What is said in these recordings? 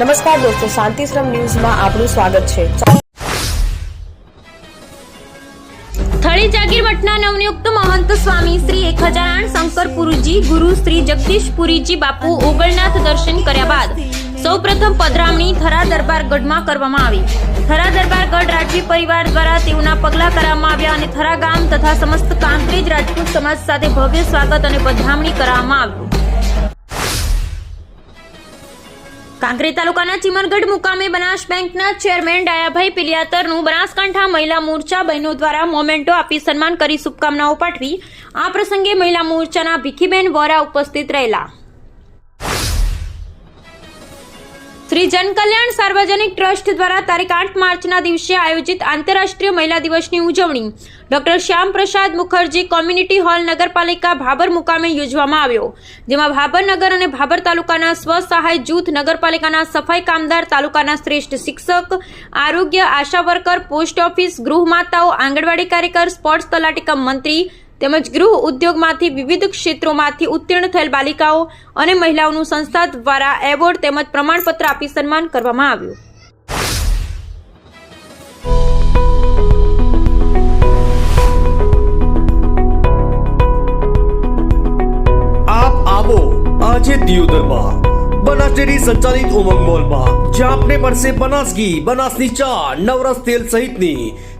નમસ્કાર દોસ્તો શાંતિશ્રમ ન્યૂઝમાં આપનું સ્વાગત છે. થળી જાગીર મઠના નવનિયુક્ત મહંત સ્વામી શ્રી એક શંકર પુરુજી, ગુરુ શ્રી જગદીશ પુરીજી બાપુ ઓગળનાથ દર્શન કર્યા બાદ સૌ પ્રથમ પધરામણી થરા દરબાર ગઢમાં કરવામાં આવી. થરા દરબાર ગઢ રાજવી પરિવાર દ્વારા તેઓના પગલાં કરવામાં આવ્યા અને થરા ગામ તથા સમસ્ત કાંકરેજ રાજપૂત સમાજ સાથે ભવ્ય સ્વાગત અને પધરામણી કરવામાં આવ્યું. કાંકરેજ તાલુકાના ચિમરગઢ મુકામે બનાસ બેંકના ચેરમેન ડાયાભાઈ પિલિયાતરનું બનાસકાંઠા મહિલા મોરચા બહેનો દ્વારા મોમેન્ટો આપી સન્માન કરી શુભકામનાઓ પાઠવી. આ પ્રસંગે મહિલા મોરચાના ભીખીબેન વોરા ઉપસ્થિત રહેલા. શ્રી જનકલ્યાણ સાર્વજનિક ટ્રસ્ટ દ્વારા તારીખ આઠ માર્ચના દિવસે આયોજિત આંતરરાષ્ટ્રીય મહિલા દિવસની ઉજવણી ડોક્ટર શ્યામ પ્રસાદ મુખર્જી કોમ્યુનિટી હોલ નગરપાલિકા ભાબર મુકામે યોજવામાં આવ્યો, જેમાં ભાબર નગર અને ભાબર તાલુકાના સ્વસહાય જૂથ નગરપાલિકાના સફાઈ કામદાર, તાલુકાના શ્રેષ્ઠ શિક્ષક, આરોગ્ય, આશા વર્કર, પોસ્ટ ઓફિસ, ગૃહમાતાઓ, આંગણવાડી કાર્યકર, સ્પોર્ટ્સ તલાટીકમ મંત્રી તેમજ ગૃહ ઉદ્યોગમાંથી વિવિધ ક્ષેત્રોમાંથી ઉત્તીર્ણ થયેલ બાલિકાઓ અને મહિલાઓનું સંસ્થા દ્વારા એવોર્ડ તેમજ પ્રમાણપત્ર આપી સન્માન કરવામાં આવ્યું. આજે દિયોદરમાં. બનાસ ડેરી સંચાલિત ઉમંગ મોલમાં. જ્યાં આપને મળશે બનાસ ઘી બનાસની ચા નવરસ તેલ સહિતની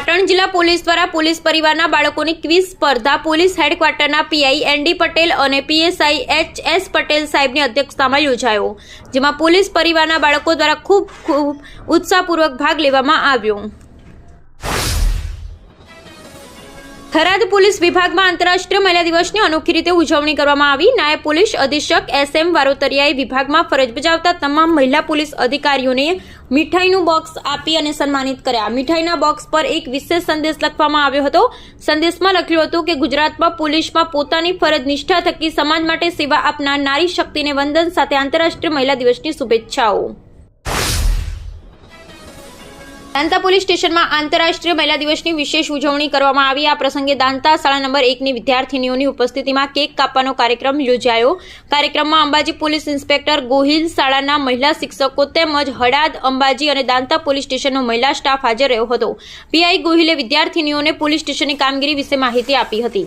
પાટણ જિલ્લા પોલીસ દ્વારા પોલીસ પરિવારના બાળકોની ક્વિઝ સ્પર્ધા પોલીસ હેડક્વાર્ટરના પીઆઈ એનડી પટેલ અને પીએસઆઈ એચ એસ પટેલ સાહેબની અધ્યક્ષતામાં યોજાયો, જેમાં પોલીસ પરિવારના બાળકો દ્વારા ખૂબ ખૂબ ઉત્સાહપૂર્વક ભાગ લેવામાં આવ્યો. થરાદ પોલીસ વિભાગમાં આંતરરાષ્ટ્રીય મહિલા દિવસની અનોખી રીતે ઉજવણી કરવામાં આવી. નાયબ પોલીસ અધિક્ષક એસ એમ વારોતરિયાએ વિભાગમાં ફરજ બજાવતા તમામ મહિલા પોલીસ અધિકારીઓને મીઠાઈનું બોક્સ આપી અને સન્માનિત કર્યા. મીઠાઈના બોક્સ પર એક વિશેષ સંદેશ લખવામાં આવ્યો હતો. સંદેશમાં લખ્યું હતું કે ગુજરાતમાં પોલીસમાં પોતાની ફરજ નિષ્ઠા થકી સમાજ માટે સેવા આપનાર નારી શક્તિને વંદન સાથે આંતરરાષ્ટ્રીય મહિલા દિવસની શુભેચ્છાઓ. દાંતા પોલીસ સ્ટેશનમાં આંતરરાષ્ટ્રીય મહિલા દિવસની વિશેષ ઉજવણી કરવામાં આવી. આ પ્રસંગે દાંતા શાળા નંબર એકની વિદ્યાર્થીનીઓની ઉપસ્થિતિમાં કેક કાપવાનો કાર્યક્રમ યોજાયો. કાર્યક્રમમાં અંબાજી પોલીસ ઇન્સ્પેક્ટર ગોહિલ શાળાના મહિલા શિક્ષકો તેમજ હડાદ અંબાજી અને દાંતા પોલીસ સ્ટેશનનો મહિલા સ્ટાફ હાજર રહ્યો હતો. પીઆઈ ગોહિલે વિદ્યાર્થીનીઓને પોલીસ સ્ટેશનની કામગીરી વિશે માહિતી આપી હતી.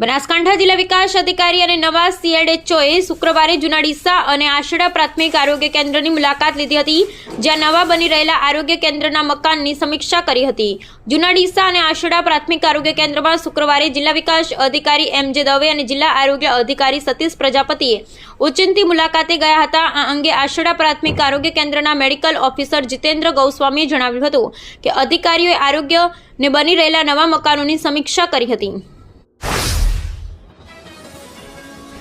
બનાસકાંઠા જિલ્લા વિકાસ અધિકારી અને નવા સીએડએચઓએ શુક્રવારે જૂના ડીસા અને આશડા પ્રાથમિક આરોગ્ય કેન્દ્રની મુલાકાત લીધી હતી, જ્યાં નવા બની રહેલા આરોગ્ય કેન્દ્રના મકાનની સમીક્ષા કરી હતી. જૂના ડીસા અને આશડા પ્રાથમિક આરોગ્ય કેન્દ્રમાં શુક્રવારે જિલ્લા વિકાસ અધિકારી એમ જે દવે અને જિલ્લા આરોગ્ય અધિકારી સતીશ પ્રજાપતિએ ઉચિંતી મુલાકાતે ગયા હતા. આ અંગે આશડા પ્રાથમિક આરોગ્ય કેન્દ્રના મેડિકલ ઓફિસર જીતેન્દ્ર ગૌસ્વામીએ જણાવ્યું હતું કે અધિકારીઓએ આરોગ્યને બની રહેલા નવા મકાનોની સમીક્ષા કરી હતી.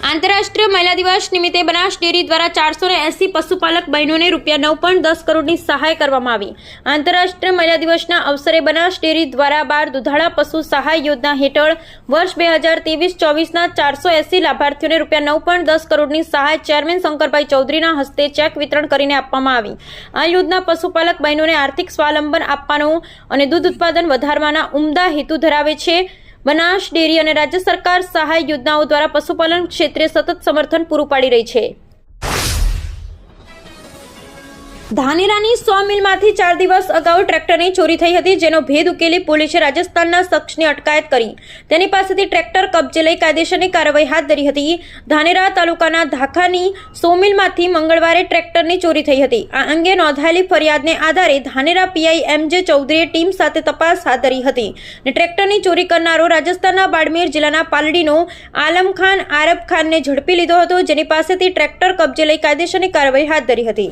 આંતરરાષ્ટ્રીય મહિલા દિવસ નિમિત્તે બનાસ ડેરી દ્વારા ચારસો એસી પશુપાલક બહેનોને રૂપિયા નવ પોઈન્ટ દસ કરોડની સહાય કરવામાં આવી. આંતરરાષ્ટ્રીય મહિલા દિવસના અવસરે બનાસ ડેરી દ્વારા બાર દુધાળા પશુ સહાય યોજના હેઠળ વર્ષ બે હજાર ત્રેવીસ ચોવીસના ચારસો એસી લાભાર્થીઓને રૂપિયા નવ પોઈન્ટ દસ કરોડની સહાય ચેરમેન શંકરભાઈ ચૌધરીના હસ્તે ચેક વિતરણ કરીને આપવામાં આવી. આ યોજના પશુપાલક બહેનોને આર્થિક સ્વાવલંબન આપવાનો અને દૂધ ઉત્પાદન વધારવાના ઉમદા હેતુ ધરાવે છે. બનાસ, ડેરી અને રાજ્ય સરકાર સહાય યોજનાઓ દ્વારા પશુપાલન ક્ષેત્રે સતત સમર્થન પૂરું પાડી રહી છે. ધાનેરાની સો મિલમાંથી ચાર દિવસ અગાઉ ટ્રેક્ટરની ચોરી થઈ હતી, જેનો ભેદ ઉકેલી પોલીસે રાજસ્થાનના શખ્સની અટકાયત કરી. તેની પાસેથી ટ્રેક્ટર કબજે લઈ કાયદેસરની કાર્યવાહી હાથ ધરી હતી. ધાનેરા તાલુકાના ધાખાની સો મિલમાંથી મંગળવારે ટ્રેક્ટરની ચોરી થઈ હતી. આ અંગે નોંધાયેલી ફરિયાદને આધારે ધાનેરા પીઆઈ એમ જે ચૌધરીએ ટીમ સાથે તપાસ હાથ ધરી હતી ને ટ્રેક્ટરની ચોરી કરનારો રાજસ્થાનના બાડમેર જિલ્લાના પાલડીનો આલમ ખાન આરબ ખાનને ઝડપી લીધો હતો, જેની પાસેથી ટ્રેક્ટર કબજે લઈ કાયદેસરની કાર્યવાહી હાથ ધરી હતી.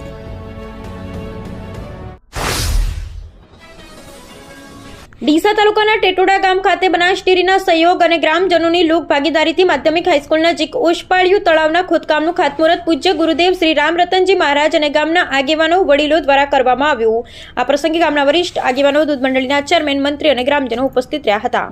ડીસા તાલુકાના ટેટોડા ગામ ખાતે બનાસ ડેરીના સહયોગ અને ગ્રામજનોની લોક ભાગીદારીથી માધ્યમિક હાઈસ્કૂલ નજીક ઓશપાળિયું તળાવના ખોદકામનું ખાતમુહૂર્ત પૂજ્ય ગુરુદેવ શ્રી રામરતનજી મહારાજ અને ગામના આગેવાનો વડીલો દ્વારા કરવામાં આવ્યું. આ પ્રસંગે ગામના વરિષ્ઠ આગેવાનો દૂધ મંડળીના ચેરમેન, મંત્રી અને ગ્રામજનો ઉપસ્થિત રહ્યા હતા.